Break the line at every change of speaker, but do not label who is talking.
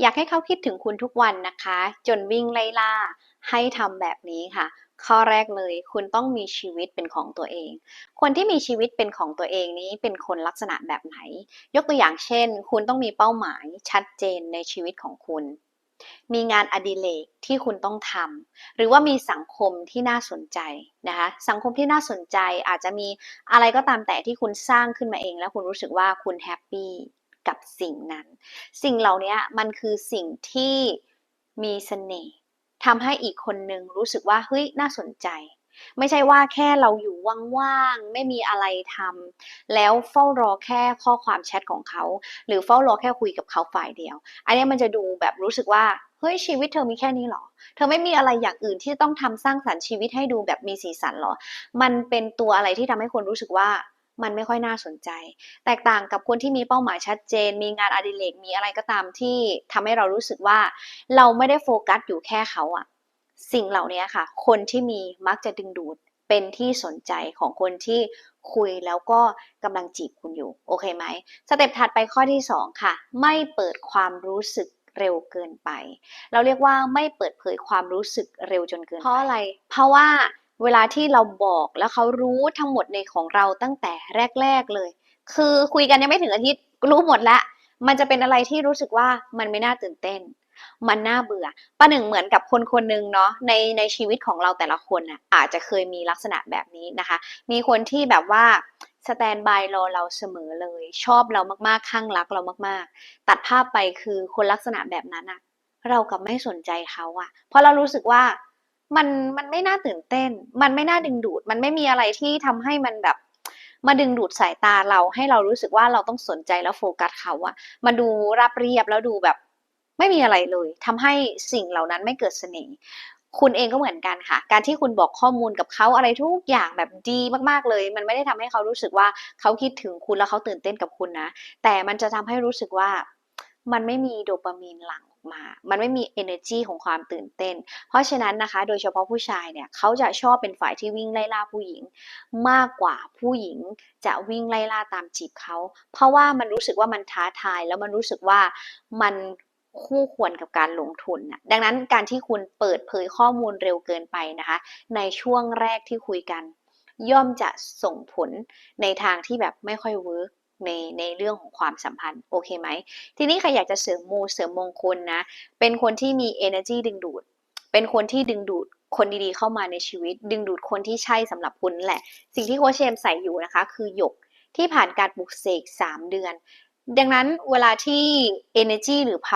อยากให้เขาคิดถึงคุณทุกวันนะคะ จนวิ่งไล่ล่าให้ทำแบบนี้ค่ะ ข้อแรกเลยคุณต้องมีชีวิตเป็นของตัวเอง คนที่มีชีวิตเป็นของตัวเองนี้เป็นคนลักษณะแบบไหน ยกตัวอย่างเช่น คุณต้องมีเป้าหมายชัดเจนในชีวิตของคุณ มีงานอดิเรกที่คุณต้องทำหรือว่ามีสังคมที่น่าสนใจนะคะ สังคมที่น่าสนใจอาจจะมีอะไรก็ตามแต่ที่คุณสร้างขึ้นมาเอง แล้วคุณรู้สึกว่าคุณแฮปปี้ กับสิ่งนั้น สิ่งเหล่านี้มันคือสิ่งที่มีเสน่ห์ทำให้อีกคนนึงรู้สึกว่าเฮ้ยน่าสนใจ ไม่ใช่ว่าแค่เราอยู่ว่างๆไม่มีอะไรทำแล้วเฝ้ารอแค่ข้อความแชทของเขา หรือเฝ้ารอแค่คุยกับเขาฝ่ายเดียว อันนี้มันจะดูแบบรู้สึกว่าเฮ้ยชีวิตเธอมีแค่นี้หรอ เธอไม่มีอะไรอย่างอื่นที่ต้องทำสร้างสรรค์ชีวิตให้ดูแบบมีสีสันหรอ มันเป็นตัวอะไรที่ทำให้คนรู้สึกว่า มันไม่ค่อยน่าสนใจ แตกต่างกับคนที่มีเป้าหมายชัดเจน มีงานอดิเรกมีอะไรก็ตามที่ทำให้เรารู้สึกว่า เราไม่ได้โฟกัสอยู่แค่เขาอะสิ่งเหล่านี้ค่ะ คนที่มีมักจะดึงดูดเป็นที่สนใจของคนที่คุยแล้วก็กำลังจีบคุณอยู่ โอเคไหมสเต็ปถัดไปข้อที่ 2 ค่ะ ไม่เปิดความรู้สึกเร็วเกินไป เราเรียกว่าไม่เปิดเผยความรู้สึกเร็วจนเกินไปเพราะอะไร เพราะว่า เวลาที่เราบอกแล้วเขารู้ทั้งหมดในของเราตั้งแต่แรก ๆเลย คือคุยกันยังไม่ถึงอาทิตย์รู้หมดล้วมันจะเป็นอะไรที่รู้สึกว่ามันไม่น่าตื่นเต้น มันน่าเบื่อประหนึ่งเหมือนกับคนคนหนึ่งเนาะในในชีวิตของเราแต่ละคนน่ะอาจจะเคยมีลักษณะแบบนี้นะคะ มีคนที่แบบว่าสแตนบายรอเราเสมอเลย ชอบเรามากๆข้างรักเรามากๆ ตัดภาพไปคือคนลักษณะแบบนั้นอะเรากลับไม่สนใจเขาอะเพราะเรารู้สึกว่า มันมันไม่น่าตื่นเต้น มันไม่น่าดึงดูด มันไม่มีอะไรที่ทำให้มันแบบ มาดึงดูดสายตาเราให้เรารู้สึกว่าเราต้องสนใจแล้วโฟกัสเขาอะมันดูราบเรียบแล้วดูแบบไม่มีอะไรเลยทำให้สิ่งเหล่านั้นไม่เกิดเสน่ห์คุณเองก็เหมือนกันค่ะ การที่คุณบอกข้อมูลกับเขาอะไรทุกอย่างแบบดีมากๆเลย มันไม่ได้ทำให้เขารู้สึกว่าเขาคิดถึงคุณแล้วเขาตื่นเต้นกับคุณนะ แต่มันจะทำให้รู้สึกว่า มันไม่มีโดปามีนหลั่งออกมา มันไม่มี energy ของความตื่นเต้น เพราะฉะนั้นนะคะ โดยเฉพาะผู้ชายเนี่ยเขาจะชอบเป็นฝ่ายที่วิ่งไล่ล่าผู้หญิง มากกว่าผู้หญิงจะวิ่งไล่ล่าตามจีบเขา เพราะว่ามันรู้สึกว่ามันท้าทาย แล้วมันรู้สึกว่ามันคู่ควรกับการลงทุนน่ะดังนั้นการที่คุณเปิดเผยข้อมูลเร็วเกินไปนะคะ ในช่วงแรกที่คุยกัน ย่อมจะส่งผลในทางที่แบบไม่ค่อยเวิร์ก ในในเรื่องของความสัมพันธ์โอเคไหม ทีนี้ใครอยากจะเสริมมูเสริมมงคลนะ เป็นคนที่มี energy ดึงดูด เป็นคนที่ดึงดูดคนดีๆเข้ามาในชีวิต ดึงดูดคนที่ใช่สำหรับคุณแหละ สิ่งที่โคชเชมใส่อยู่นะคะ คือหยกที่ผ่านการปลุกเสก3 เดือน ดังนั้นเวลาที่ energy หรือ power